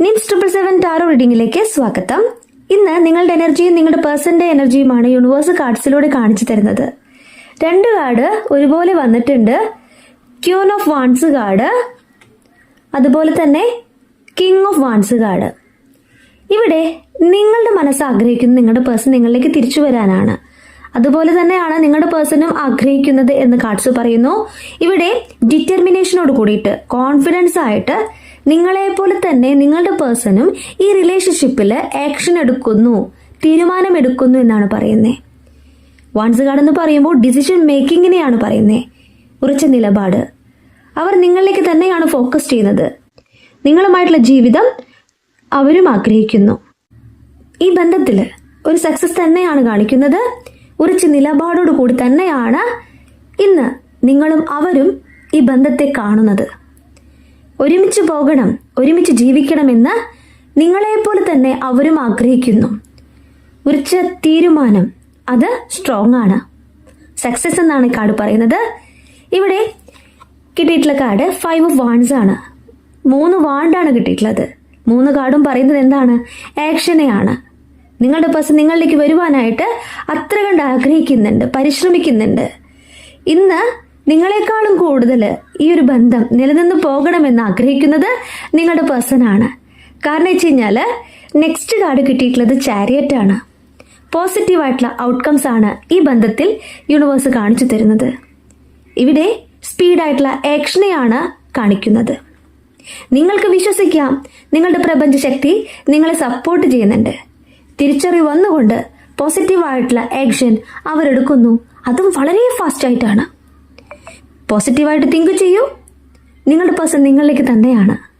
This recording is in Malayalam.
നിംസ് ട്രിപ്പിൾ സെവൻ ടാറോ റീഡിംഗിലേക്ക് സ്വാഗതം. ഇന്ന് നിങ്ങളുടെ എനർജിയും നിങ്ങളുടെ പേഴ്സന്റെ എനർജിയുമാണ് യൂണിവേഴ്സ് കാർഡ്സിലൂടെ കാണിച്ചു തരുന്നത്. രണ്ട് കാർഡ് ഒരുപോലെ വന്നിട്ടുണ്ട്. ക്യൂൺ ഓഫ് വാൺസ് കാർഡ് അതുപോലെ തന്നെ കിങ് ഓഫ് വാൺസ് കാർഡ് ഇവിടെ നിങ്ങളുടെ മനസ്സ് ആഗ്രഹിക്കുന്ന നിങ്ങളുടെ പേഴ്സൺ നിങ്ങളിലേക്ക് തിരിച്ചു വരാനാണ്. അതുപോലെ തന്നെയാണ് നിങ്ങളുടെ പേഴ്സണും ആഗ്രഹിക്കുന്നത് എന്ന് കാർഡ്സ് പറയുന്നു. ഇവിടെ ഡിറ്റർമിനേഷനോട് കൂടിയിട്ട് കോൺഫിഡൻസ് ആയിട്ട് നിങ്ങളെ പോലെ തന്നെ നിങ്ങളുടെ പേഴ്സണും ഈ റിലേഷൻഷിപ്പിൽ ആക്ഷൻ എടുക്കുന്നു തീരുമാനമെടുക്കുന്നു എന്നാണ് പറയുന്നത് വൺസ് കാർഡ് എന്ന് പറയുമ്പോൾ ഡിസിഷൻ മേക്കിങ്ങിനെയാണ് പറയുന്നത് ഉറച്ച നിലപാട്. അവർ നിങ്ങളിലേക്ക് തന്നെയാണ് ഫോക്കസ് ചെയ്യുന്നത്. നിങ്ങളുമായിട്ടുള്ള ജീവിതം അവരും ആഗ്രഹിക്കുന്നു. ഈ ബന്ധത്തിൽ ഒരു സക്സസ് തന്നെയാണ് കാണിക്കുന്നത്. ഉറച്ച നിലപാടോട് കൂടി തന്നെയാണ് ഇന്ന് നിങ്ങളും അവരും ഈ ബന്ധത്തെ കാണുന്നത്. ഒരുമിച്ച് പോകണം ഒരുമിച്ച് ജീവിക്കണമെന്ന് നിങ്ങളെപ്പോലെ തന്നെ അവരും ആഗ്രഹിക്കുന്നു. ഉറച്ച തീരുമാനം. അത് സ്ട്രോങ് ആണ്. സക്സസ് എന്നാണ് കാർഡ് പറയുന്നത്. ഇവിടെ കിട്ടിയിട്ടുള്ള കാർഡ് ഫൈവ് ഓഫ് വാൺസ് ആണ്. മൂന്ന് വാണ്ടാണ് കിട്ടിയിട്ടുള്ളത്. മൂന്ന് കാർഡും പറയുന്നത് എന്താണ്? ആക്ഷനെയാണ് നിങ്ങളുടെ പേഴ്സൺ നിങ്ങളിലേക്ക് വരുവാനായിട്ട് അത്ര കണ്ട് ആഗ്രഹിക്കുന്നുണ്ട് പരിശ്രമിക്കുന്നുണ്ട്. ഇന്ന് നിങ്ങളെക്കാളും കൂടുതൽ ഈ ഒരു ബന്ധം നിലനിന്ന് പോകണമെന്ന് ആഗ്രഹിക്കുന്നത് നിങ്ങളുടെ പേഴ്സൺ ആണ്. കാരണം വെച്ച് കഴിഞ്ഞാൽ നെക്സ്റ്റ് കാർഡ് കിട്ടിയിട്ടുള്ളത് ചാരിയറ്റ് ആണ്. പോസിറ്റീവായിട്ടുള്ള ഔട്ട്കംസ് ആണ് ഈ ബന്ധത്തിൽ യൂണിവേഴ്സ് കാണിച്ചു തരുന്നത്. ഇവിടെ സ്പീഡായിട്ടുള്ള ആക്ഷനെയാണ് കാണിക്കുന്നത്. നിങ്ങൾക്ക് വിശ്വസിക്കാം നിങ്ങളുടെ പ്രപഞ്ച ശക്തി നിങ്ങളെ സപ്പോർട്ട് ചെയ്യുന്നുണ്ട്. തിരിച്ചറിവ് വന്നുകൊണ്ട് പോസിറ്റീവായിട്ടുള്ള ആക്ഷൻ അവരെടുക്കുന്നു. അതും വളരെ ഫാസ്റ്റ് ആയിട്ടാണ്. പോസിറ്റീവായിട്ട് തിങ്ക് ചെയ്യൂ. നിങ്ങളുടെ പേഴ്സൺ നിങ്ങളിലേക്ക് തന്നെയാണ്.